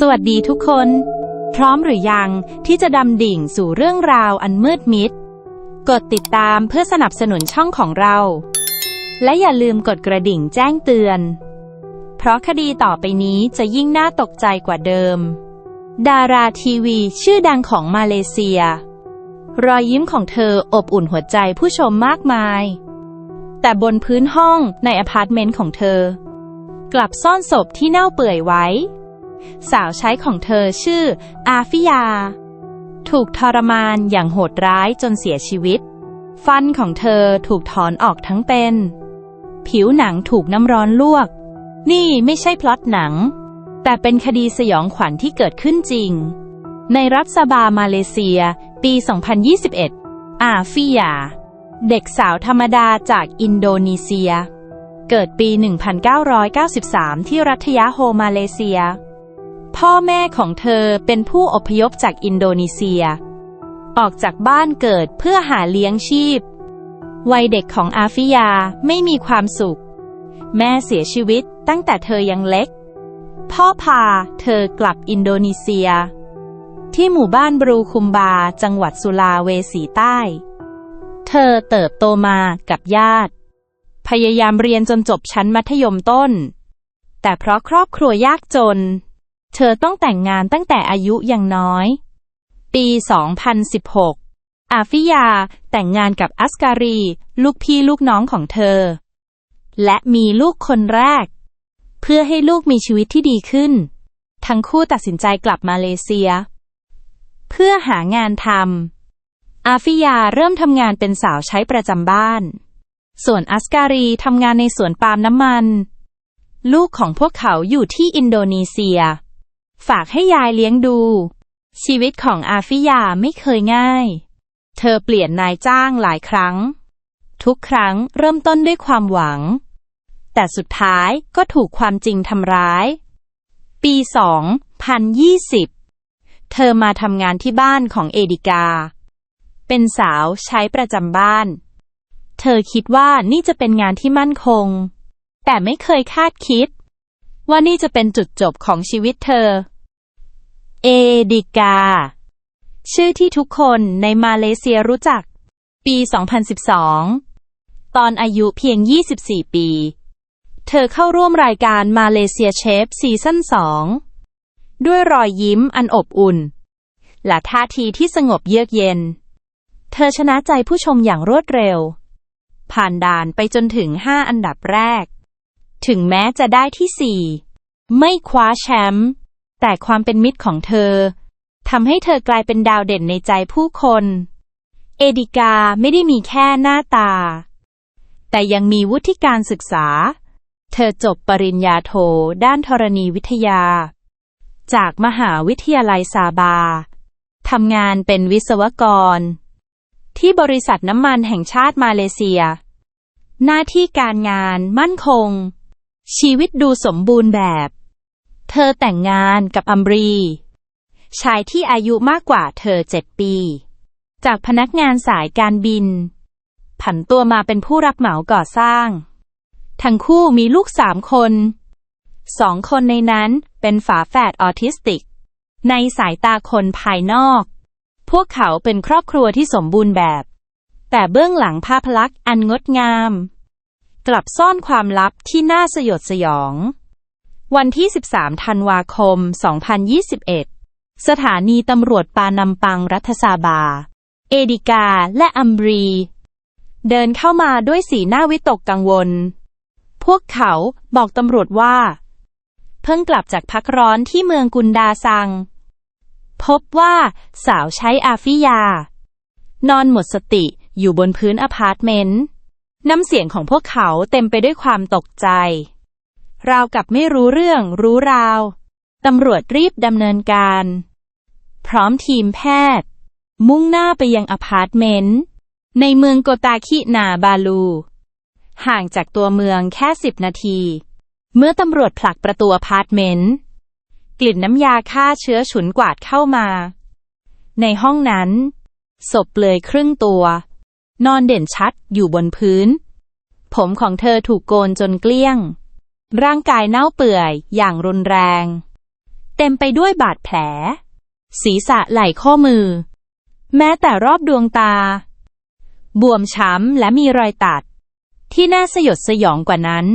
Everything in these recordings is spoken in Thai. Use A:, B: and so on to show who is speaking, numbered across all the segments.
A: สวัสดีทุกคน พร้อมหรือยังที่จะดำดิ่งสู่เรื่องราวอันมืดมิด กดติดตามเพื่อสนับสนุนช่องของเรา และอย่าลืมกดกระดิ่งแจ้งเตือน เพราะคดีต่อไปนี้จะยิ่งน่าตกใจกว่าเดิม ดาราทีวีชื่อดังของมาเลเซีย รอยยิ้มของเธออบอุ่นหัวใจผู้ชมมากมาย แต่บนพื้นห้องในอพาร์ตเมนต์ของเธอ กลับซ่อนศพที่เน่าเปื่อยไว้ สาวใช้ของเธอชื่อ อาฟิยา ถูกทรมานอย่างโหดร้ายจนเสียชีวิต ฟันของเธอถูกถอนออกทั้งเป็น ผิวหนังถูกน้ำร้อนลวก นี่ไม่ใช่พล็อตหนัง แต่เป็นคดีสยองขวัญที่เกิดขึ้นจริง ในรัฐซาบามาเลเซีย ปี 2021 อาฟิยา เด็กสาวธรรมดาจากอินโดนีเซียเกิดปี 1993 ที่รัฐยาโฮมาเลเซีย พ่อแม่ของเธอเป็นผู้อพยพจากอินโดนีเซีย ออกจากบ้านเกิดเพื่อหาเลี้ยงชีพ วัยเด็กของอาฟิยาไม่มีความสุข แม่เสียชีวิตตั้งแต่เธอยังเล็ก พ่อพาเธอกลับอินโดนีเซีย ที่หมู่บ้านบรูคุมบาจังหวัดสุลาเวสีใต้ เธอเติบโตมากับญาติ พยายามเรียนจนจบชั้นมัธยมต้น แต่เพราะครอบครัวยากจน เธอต้องแต่งงานตั้งแต่อายุยังน้อย ปี 2016 อาฟิยาแต่งงานกับอัสการี ลูกพี่ลูกน้องของเธอ และมีลูกคนแรก เพื่อให้ลูกมีชีวิตที่ดีขึ้น ทั้งคู่ตัดสินใจกลับมาเลเซีย เพื่อหางานทำอาฟิยาเริ่มทำงานเป็นสาวใช้ประจำบ้าน ส่วนอัสการีทำงานในสวนปาล์มน้ำมัน ลูกของพวกเขาอยู่ที่อินโดนีเซีย ฝากให้ยายเลี้ยงดู ชีวิตของอาฟิยาไม่เคยง่าย เธอเปลี่ยนนายจ้างหลายครั้ง ทุกครั้งเริ่มต้นด้วยความหวัง แต่สุดท้ายก็ถูกความจริงทำร้าย ปี 2020 เธอมาทำงานที่บ้านของเอดิกา เป็นสาวใช้ประจำบ้าน เธอคิดว่านี่จะเป็นงานที่มั่นคง แต่ไม่เคยคาดคิดว่านี่จะเป็นจุดจบของชีวิตเธอ เอดิกา ชื่อที่ทุกคนในมาเลเซียรู้จัก ปี 2012 ตอนอายุเพียง 24 ปี เธอเข้าร่วมรายการมาเลเซียเชฟซีซั่น2 ด้วยรอยยิ้มอันอบอุ่น และท่าทีที่สงบเยือกเย็น เธอชนะใจผู้ชมอย่างรวดเร็ว ผ่านด่านไปจนถึง 5 อันดับแรก ถึงแม้จะได้ที่ 4 ไม่คว้าแชมป์ แต่ความเป็นมิตรของเธอทำให้เธอกลายเป็นดาวเด่นในใจผู้คน เอดิกาไม่ได้มีแค่หน้าตา แต่ยังมีวุฒิการศึกษา เธอจบปริญญาโทด้านธรณีวิทยา จากมหาวิทยาลัยซาบาทำงานเป็นวิศวกร ที่บริษัทน้ำมันแห่งชาติมาเลเซีย หน้าที่การงานมั่นคง ชีวิตดูสมบูรณ์แบบ เธอแต่งงานกับอัมบรี ชายที่อายุมากกว่าเธอเจ็ดปี จากพนักงานสายการบิน ผันตัวมาเป็นผู้รับเหมาก่อสร้าง ทั้งคู่มีลูกสามคน สองคนในนั้นเป็นฝาแฝดออทิสติก ในสายตาคนภายนอก พวกเขาเป็นครอบครัวที่สมบูรณ์แบบ แต่เบื้องหลังภาพลักษณ์อันงดงาม กลับซ่อนความลับที่น่าสยดสยอง วันที่ 13 ธันวาคม 2021 สถานีตำรวจปานำปังรัฐซาบา เอดิกาและอัมบรี เดินเข้ามาด้วยสีหน้าวิตกกังวล พวกเขาบอกตำรวจว่า เพิ่งกลับจากพักร้อนที่เมืองกุนดาซัง พบว่าสาวใช้อาฟิยา นอนหมดสติอยู่บนพื้นอพาร์ตเมนต์ น้ำเสียงของพวกเขาเต็มไปด้วยความตกใจ ราวกับไม่รู้เรื่องรู้ราว ตำรวจรีบดำเนินการ พร้อมทีมแพทย์ มุ่งหน้าไปยังอพาร์ตเมนต์ ในเมืองโกตาคินาบาลู ห่างจากตัวเมืองแค่สิบนาที เมื่อตำรวจผลักประตูอพาร์ตเมนต์ กลิ่นน้ำยาฆ่าเชื้อฉุนกวาดเข้ามา ในห้องนั้น ศพเปลือยครึ่งตัว นอนเด่นชัดอยู่บนพื้น ผมของเธอถูกโกนจนเกลี้ยง ร่างกายเน่าเปื่อยอย่างรุนแรง เต็มไปด้วยบาดแผล ศีรษะไหล่ข้อมือ แม้แต่รอบดวงตา บวมช้ำและมีรอยตัด ที่น่าสยดสยองกว่านั้น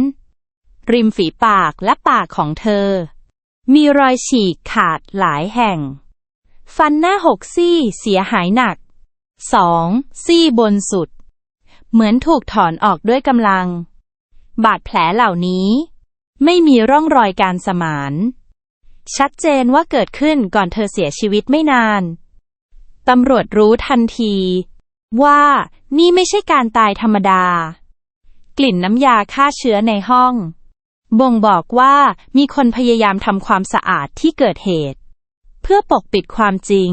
A: ริมฝีปากและปากของเธอ มีรอยฉีกขาดหลายแห่ง ฟันหน้าหกซี่เสียหายหนักสองซี่บนสุด เหมือนถูกถอนออกด้วยกำลัง บาดแผลเหล่านี้ ไม่มีร่องรอยการสมาน ชัดเจนว่าเกิดขึ้นก่อนเธอเสียชีวิตไม่นาน ตำรวจรู้ทันที ว่านี่ไม่ใช่การตายธรรมดา กลิ่นน้ำยาฆ่าเชื้อในห้อง บ่งบอกว่ามีคนพยายามทำความสะอาดที่เกิดเหตุ เพื่อปกปิดความจริง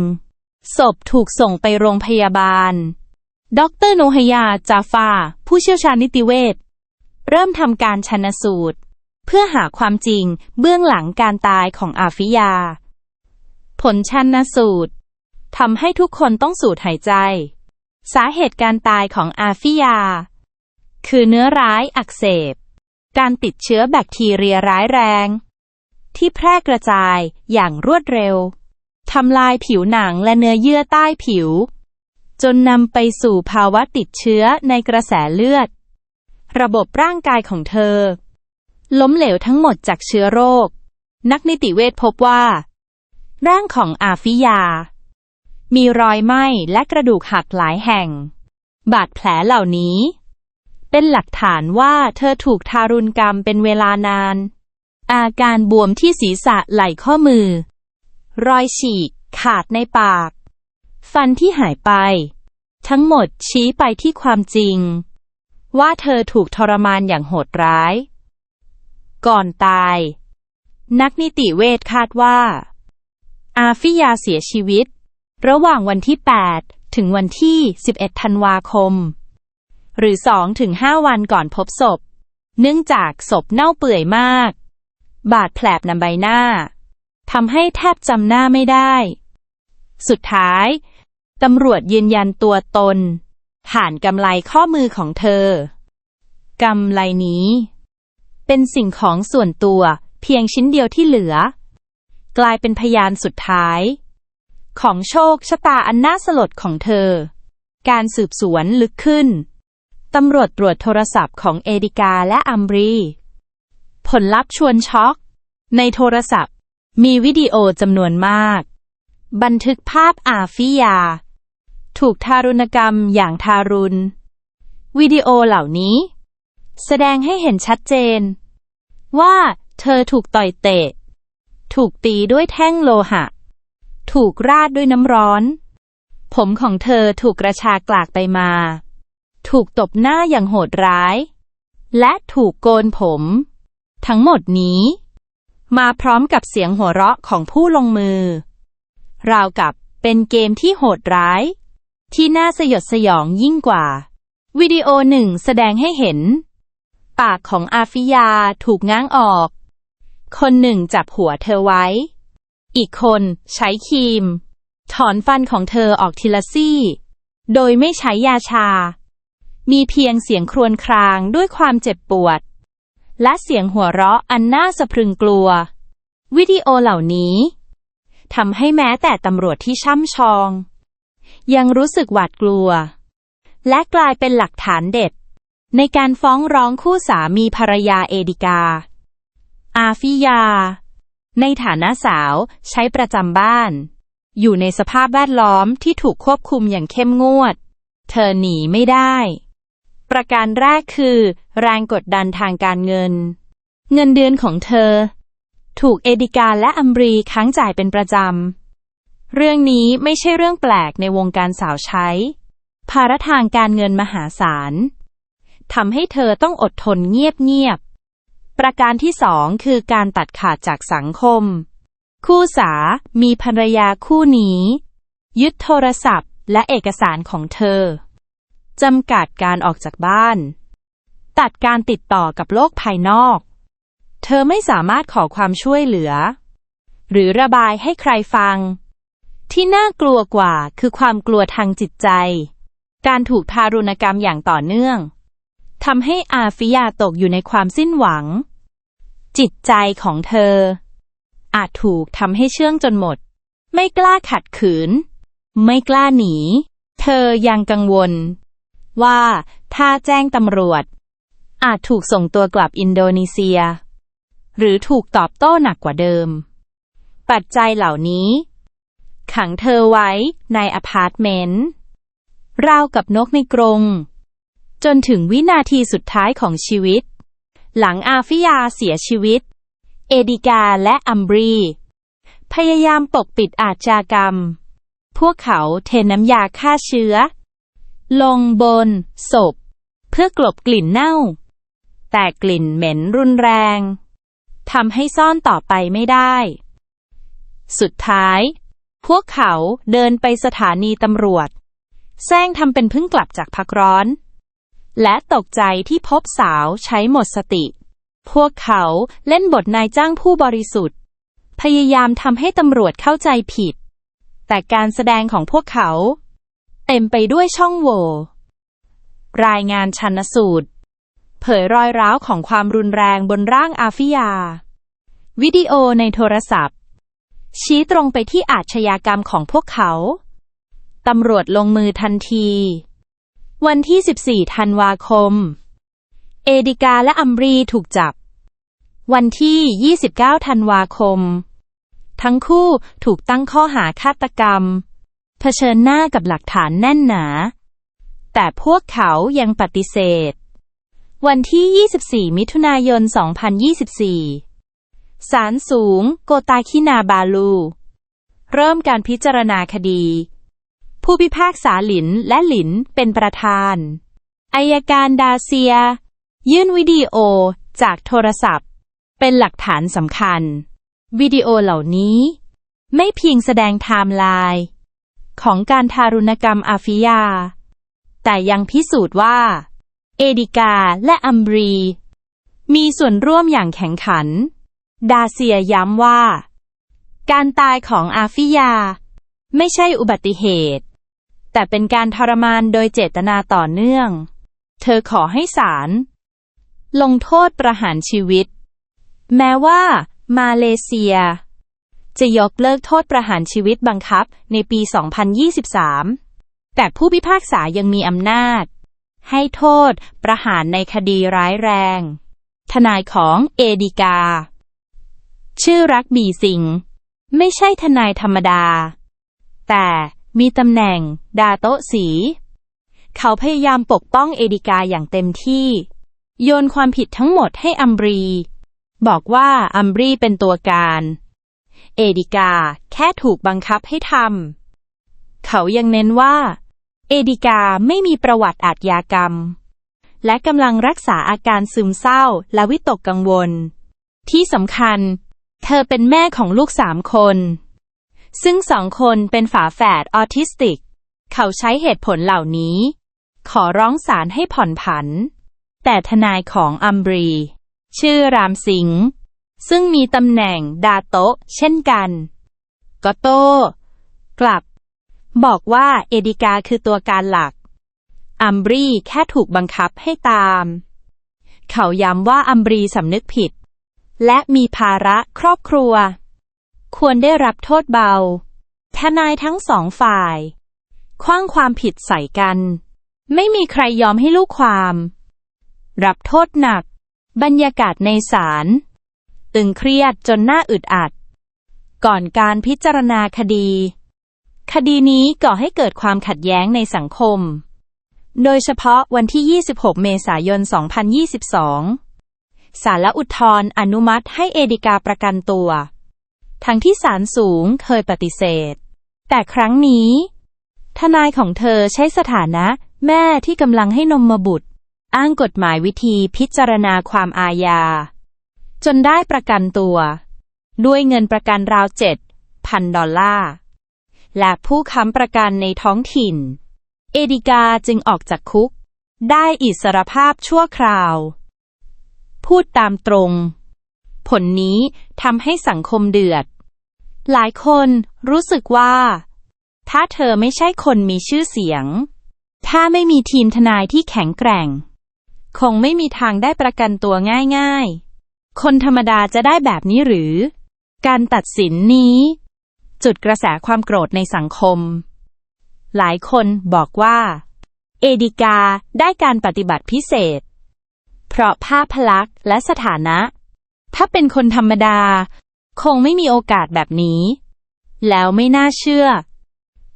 A: ศพถูกส่งไปโรงพยาบาลดรโนฮยาจาฟา ผู้เชี่ยวชาญนิติเวชเริ่มทำการชันสูตร เพื่อหาความจริงเบื้องหลังการตายของอาฟิยา ผลชันสูตรทำให้ทุกคนต้องสูดหายใจ สาเหตุการตายของอาฟิยา คือเนื้อร้ายอักเสบ การติดเชื้อแบคทีเรียร้ายแรง ที่แพร่กระจายอย่างรวดเร็วทำลายผิวหนังและเนื้อเยื่อใต้ผิว จนนำไปสู่ภาวะติดเชื้อในกระแสเลือด ระบบร่างกายของเธอ ล้มเหลวทั้งหมดจากเชื้อโรค นักนิติเวชพบว่า ร่างของอาฟิยา มีรอยไหม้และกระดูกหักหลายแห่ง บาดแผลเหล่านี้ เป็นหลักฐานว่าเธอถูกทารุณกรรมเป็นเวลานาน อาการบวมที่ศีรษะไหล่ข้อมือ รอยฉีกขาดในปาก ฟันที่หายไป ทั้งหมดชี้ไปที่ความจริง ว่าเธอถูกทรมานอย่างโหดร้าย ก่อนตาย นักนิติเวชคาดว่า อาฟิยาเสียชีวิต ระหว่างวันที่ 8 ถึงวันที่ 11 ธันวาคม หรือ 2 ถึง 5 วันก่อนพบศพ เนื่องจากศพเน่าเปื่อยมาก บาดแผลนำใบหน้าทำให้แทบจำหน้าไม่ได้ สุดท้ายตำรวจยืนยันตัวตน ผ่านกำไลข้อมือของเธอกำไลนี้ เป็นสิ่งของส่วนตัว เพียงชิ้นเดียวที่เหลือ กลายเป็นพยานสุดท้าย ของโชคชะตาอันน่าสลดของเธอ การสืบสวนลึกขึ้น ตำรวจตรวจโทรศัพท์ของเอดิกาและอัมบรี ผลลัพธ์ชวนช็อก ในโทรศัพท์ มีวิดีโอจำนวนมาก บันทึกภาพอาฟิยา ถูกทารุณกรรมอย่างทารุณ วิดีโอเหล่านี้ แสดงให้เห็นชัดเจน ว่าเธอถูกต่อยเตะ ถูกตีด้วยแท่งโลหะ ถูกราดด้วยน้ำร้อน ผมของเธอถูกกระชากลากไปมา ถูกตบหน้าอย่างโหดร้าย และถูกโกนผม ทั้งหมดนี้ มาพร้อมกับเสียงหัวเราะของผู้ลงมือ ราวกับเป็นเกมที่โหดร้าย ที่น่าสยดสยองยิ่งกว่า วิดีโอหนึ่งแสดงให้เห็น ปากของอาฟิยาถูกง้างออก คนหนึ่งจับหัวเธอไว้ อีกคนใช้ครีม ถอนฟันของเธอออกทีละซี่ โดยไม่ใช้ยาชา มีเพียงเสียงครวญครางด้วยความเจ็บปวด และเสียงหัวเราะอันน่าสะพรึงกลัว วิดีโอเหล่านี้ทำให้แม้แต่ตำรวจที่ช่ำชอง ยังรู้สึกหวาดกลัว และกลายเป็นหลักฐานเด็ด ในการฟ้องร้องคู่สามีภรรยาเอดิกา อาฟิยา ในฐานะสาวใช้ประจำบ้าน อยู่ในสภาพแวดล้อมที่ถูกควบคุมอย่างเข้มงวด เธอหนีไม่ได้ ประการแรกคือ แรงกดดันทางการเงิน เงินเดือนของเธอ ถูกเอดิกาและอัมบรีค้างจ่ายเป็นประจำ เรื่องนี้ไม่ใช่เรื่องแปลกในวงการสาวใช้ ภาระทางการเงินมหาศาล ทำให้เธอต้องอดทนเงียบๆ ประการที่สองคือการตัดขาดจากสังคม คู่สา มีภรรยาคู่นี้ ยึดโทรศัพท์และเอกสารของเธอ จำกัดการออกจากบ้าน ตัดการติดต่อกับโลกภายนอก เธอไม่สามารถขอความช่วยเหลือ หรือระบายให้ใครฟัง ที่น่ากลัวกว่าคือความกลัวทางจิตใจ การถูกทารุณกรรมอย่างต่อเนื่อง ทำให้อาฟิยาตกอยู่ในความสิ้นหวัง จิตใจของเธอ อาจถูกทำให้เชื่องจนหมด ไม่กล้าขัดขืน ไม่กล้าหนี เธอยังกังวล ว่าถ้าแจ้งตำรวจ อาจถูกส่งตัวกลับอินโดนีเซีย หรือถูกตอบโต้หนักกว่าเดิม ปัจจัยเหล่านี้ ขังเธอไว้ในอพาร์ตเมนต์ราวกับนกในกรง จนถึงวินาทีสุดท้ายของชีวิต หลังอาฟิยาเสียชีวิต เอดิกาและอัมบรี พยายามปกปิดอาชญากรรม พวกเขาเทน้ำยาฆ่าเชื้อ ลงบน ศพ เพื่อกลบกลิ่นเน่า แต่กลิ่นเหม็นรุนแรงทำให้ซ่อนต่อไปไม่ได้ สุดท้าย พวกเขาเดินไปสถานีตำรวจ แซงทำเป็นเพิ่งกลับจากพักร้อน และตกใจที่พบสาวใช้หมดสติ พวกเขาเล่นบทนายจ้างผู้บริสุทธิ์ พยายามทำให้ตำรวจเข้าใจผิด แต่การแสดงของพวกเขา เต็มไปด้วยช่องโหว่รายงานชันสูตร เผยรอยร้าวของความรุนแรงบนร่างอาฟิยา วิดีโอในโทรศัพท์ ชี้ตรงไปที่อาชญากรรมของพวกเขา ตำรวจลงมือทันที วันที่ 14 ธันวาคม เอดิกาและอัมรีถูกจับ วันที่ 29 ธันวาคม ทั้งคู่ถูกตั้งข้อหาฆาตกรรม เผชิญหน้ากับหลักฐานแน่นหนา แต่พวกเขายังปฏิเสธ วันที่ 24 มิถุนายน 2024 ศาลสูง โกตาคินาบาลู เริ่มการพิจารณาคดี ผู้พิพากษาหลินและหลินเป็นประธานอายการดาเซีย ยื่นวิดีโอจากโทรศัพท์ เป็นหลักฐานสำคัญ วิดีโอเหล่านี้ ไม่เพียงแสดงไทม์ไลน์ของการทารุณกรรมอาฟิยา แต่ยังพิสูจน์ว่า เอดิกาและอัมบรี มีส่วนร่วมอย่างแข็งขัน ดาเซียย้ำว่า การตายของอาฟิยา ไม่ใช่อุบัติเหตุ แต่เป็นการทรมานโดยเจตนาต่อเนื่อง เธอขอให้ศาลลงโทษประหารชีวิต แม้ว่า มาเลเซีย จะยกเลิกโทษประหารชีวิตบังคับในปี 2023 แต่ผู้พิพากษายังมีอำนาจ ให้โทษประหารในคดีร้ายแรง ทนายของเอดิกา ชื่อรักบีสิง ไม่ใช่ทนายธรรมดา แต่ มีตำแหน่ง ดาโตสี เขาพยายามปกป้องเอดิกาอย่างเต็มที่ โยนความผิดทั้งหมดให้อัมบรี บอกว่าอัมบรีเป็นตัวการ เอดิกาแค่ถูกบังคับให้ทำ เขายังเน้นว่า เอดิกาไม่มีประวัติอาทยากรรม และกำลังรักษาอาการซึมเศร้าและวิตกกังวล ที่สำคัญ เธอเป็นแม่ของลูกสามคน ซึ่งสองคนเป็นฝาแฝดออทิสติก เขาใช้เหตุผลเหล่านี้ ขอร้องศาลให้ผ่อนผัน แต่ทนายของอัมบรี ชื่อรามสิงห์ซึ่งมีตำแหน่งดาโตะเช่นกัน ก็โต้กลับ บอกว่าเอดิกาคือตัวการหลัก อัมบรีแค่ถูกบังคับให้ตาม เขาย้ำว่าอัมบรีสำนึกผิด และมีภาระครอบครัว ควรได้รับโทษเบา ทนายทั้งสองฝ่าย คว้างความผิดใส่กัน ไม่มีใครยอมให้ลูกความ รับโทษหนัก บรรยากาศในศาลตึงเครียดจนหน้าอึดอัด ก่อนการพิจารณาคดี คดีนี้ก่อให้เกิดความขัดแย้งในสังคม โดยเฉพาะวันที่ 26 เมษายน 2022ศาลและอุทธรณ์อนุมัติให้เอดิกาประกันตัว ทั้งที่ศาลสูงเคยปฏิเสธ แต่ครั้งนี้ ทนายของเธอใช้สถานะ แม่ที่กำลังให้นมมาบุตร อ้างกฎหมายวิธีพิจารณาความอาญา จนได้ประกันตัว ด้วยเงินประกันราวเจ็ดพันดอลลาร์และผู้ค้ำประกันในท้องถิ่น เอดิกาจึงออกจากคุก ได้อิสรภาพชั่วคราว พูดตามตรง ผลนี้ทำให้สังคมเดือด หลายคนรู้สึกว่า ถ้าเธอไม่ใช่คนมีชื่อเสียง ถ้าไม่มีทีมทนายที่แข็งแกร่ง คงไม่มีทางได้ประกันตัวง่ายๆ คนธรรมดาจะได้แบบนี้หรือ การตัดสินนี้ จุดกระแสความโกรธในสังคม หลายคนบอกว่า เอดิกาได้การปฏิบัติพิเศษ เพราะภาพลักษณ์และสถานะ ถ้าเป็นคนธรรมดา คงไม่มีโอกาสแบบนี้ แล้วไม่น่าเชื่อ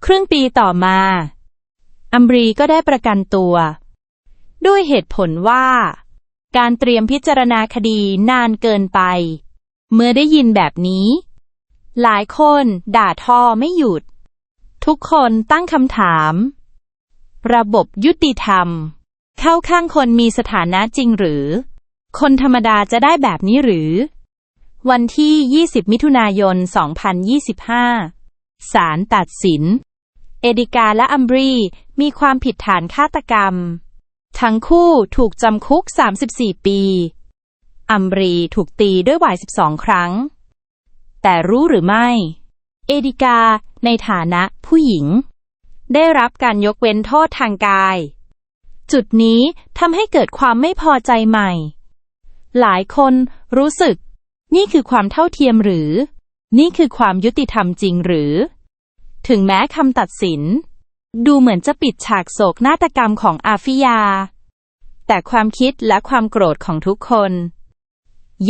A: ครึ่งปีต่อมา อัมบรีก็ได้ประกันตัว ด้วยเหตุผลว่า การเตรียมพิจารณาคดีนานเกินไป เมื่อได้ยินแบบนี้ หลายคนด่าทอไม่หยุด ทุกคนตั้งคำถาม ระบบยุติธรรม เข้าข้างคนมีสถานะจริงหรือ คนธรรมดาจะได้แบบนี้หรือ วันที่ 20 มิถุนายน 2025 ศาลตัดสิน เอดิกาและอัมบรี มีความผิดฐานฆาตกรรม ทั้งคู่ถูกจำคุก 34 ปี อัมบรีถูกตีด้วยหวาย 12 ครั้ง แต่รู้หรือไม่ เอดิกาในฐานะผู้หญิง ได้รับการยกเว้นโทษทางกาย จุดนี้ทำให้เกิดความไม่พอใจใหม่ หลายคนรู้สึก นี่คือความเท่าเทียมหรือ นี่คือความยุติธรรมจริงหรือ ถึงแม้คำตัดสิน ดูเหมือนจะปิดฉากโศกนาฏกรรมของอาฟิยา แต่ความคิดและความโกรธของทุกคน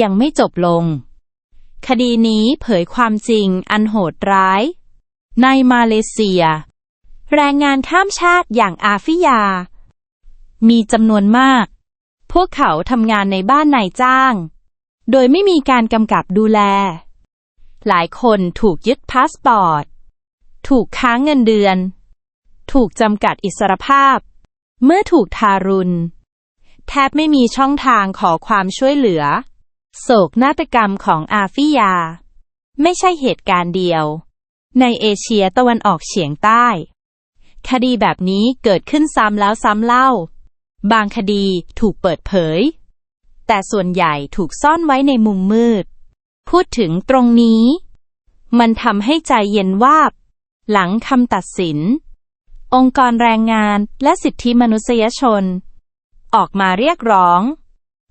A: ยังไม่จบลง คดีนี้เผยความจริงอันโหดร้าย ในมาเลเซีย แรงงานข้ามชาติอย่างอาฟิยา มีจำนวนมาก พวกเขาทำงานในบ้านนายจ้าง โดยไม่มีการกำกับดูแล หลายคนถูกยึดพาสปอร์ต ถูกค้างเงินเดือน ถูกจำกัดอิสรภาพ เมื่อถูกทารุณ แทบไม่มีช่องทางขอความช่วยเหลือ โศกนาฏกรรมของอาฟิยา ไม่ใช่เหตุการณ์เดียว ในเอเชียตะวันออกเฉียงใต้ คดีแบบนี้เกิดขึ้นซ้ำแล้วซ้ำเล่า บางคดีถูกเปิดเผย แต่ส่วนใหญ่ถูกซ่อนไว้ในมุมมืด พูดถึงตรงนี้ มันทำให้ใจเย็นวาบ หลังคำตัดสิน องค์กรแรงงานและสิทธิมนุษยชน ออกมาเรียกร้อง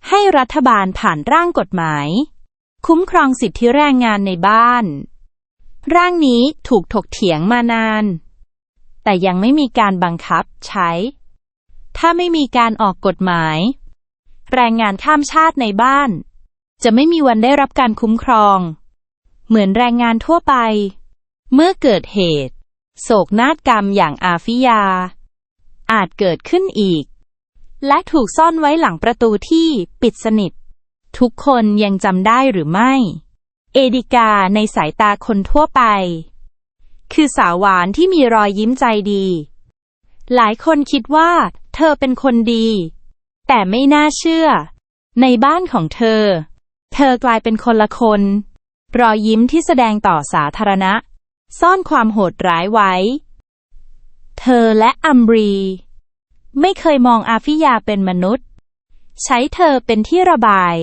A: ให้รัฐบาลผ่านร่างกฎหมาย คุ้มครองสิทธิแรงงานในบ้าน ร่างนี้ถูกถกเถียงมานาน แต่ยังไม่มีการบังคับใช้ ถ้าไม่มีการออกกฎหมาย แรงงานข้ามชาติในบ้าน จะไม่มีวันได้รับการคุ้มครอง เหมือนแรงงานทั่วไป เมื่อเกิดเหตุ โศกนาฏกรรมอย่างอาฟิยา อาจเกิดขึ้นอีก และถูกซ่อนไว้หลังประตูที่ปิดสนิท ทุกคนยังจำได้หรือไม่ เอดิกาในสายตาคนทั่วไป คือสาวหวานที่มีรอยยิ้มใจดี หลายคนคิดว่า เธอเป็นคนดี แต่ไม่น่าเชื่อ ในบ้านของเธอ เธอกลายเป็นคนละคน รอยยิ้มที่แสดงต่อสาธารณะ ซ่อนความโหดร้ายไว้ เธอและอัมบรี ไม่เคยมองอาฟิยาเป็นมนุษย์ ใช้เธอเป็นที่ระบาย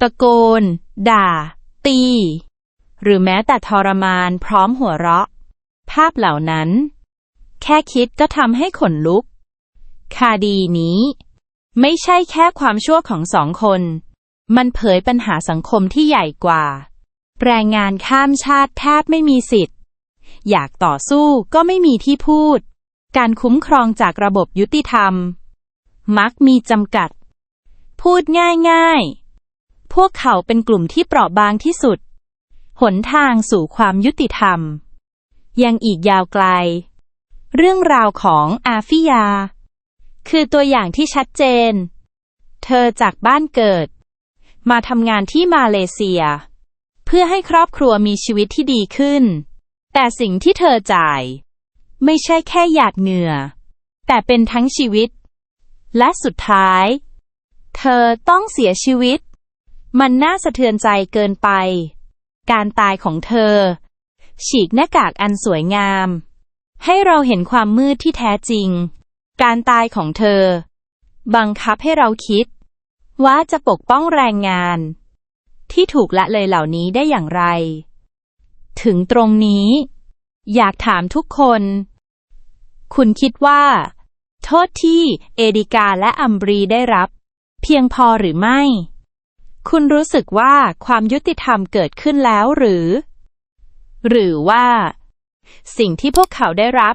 A: ตะโกน ด่า ตี หรือแม้แต่ทรมานพร้อมหัวเราะ ภาพเหล่านั้น แค่คิดก็ทำให้ขนลุกคดีนี้ ไม่ใช่แค่ความชั่วของสองคน มันเผยปัญหาสังคมที่ใหญ่กว่า แรงงานข้ามชาติแทบไม่มีสิทธิ์ อยากต่อสู้ก็ไม่มีที่พูด การคุ้มครองจากระบบยุติธรรม มักมีจำกัด พูดง่ายๆ พวกเขาเป็นกลุ่มที่เปราะบางที่สุด หนทางสู่ความยุติธรรม ยังอีกยาวไกล เรื่องราวของอาฟิยา คือตัวอย่างที่ชัดเจน เธอจากบ้านเกิด มาทำงานที่มาเลเซีย เพื่อให้ครอบครัวมีชีวิตที่ดีขึ้น แต่สิ่งที่เธอจ่าย ไม่ใช่แค่หยาดเหงื่อ แต่เป็นทั้งชีวิต และสุดท้าย เธอต้องเสียชีวิต มันน่าสะเทือนใจเกินไป การตายของเธอ ฉีกหน้ากากอันสวยงาม ให้เราเห็นความมืดที่แท้จริง การตายของเธอ บังคับให้เราคิด ว่าจะปกป้องแรงงาน ที่ถูกละเลยเหล่านี้ได้อย่างไร ถึงตรงนี้ อยากถามทุกคน คุณคิดว่า โทษที่เอดิกาและอัมบรีได้รับ เพียงพอหรือไม่ คุณรู้สึกว่าความยุติธรรมเกิดขึ้นแล้วหรือ หรือว่า สิ่งที่พวกเขาได้รับ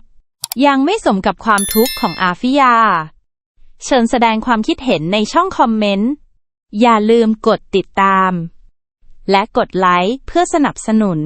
A: ยังไม่สมกับความทุกข์ของอาฟิยา เชิญแสดงความคิดเห็นในช่องคอมเมนต์ อย่าลืมกดติดตาม และกดไลค์เพื่อสนับสนุน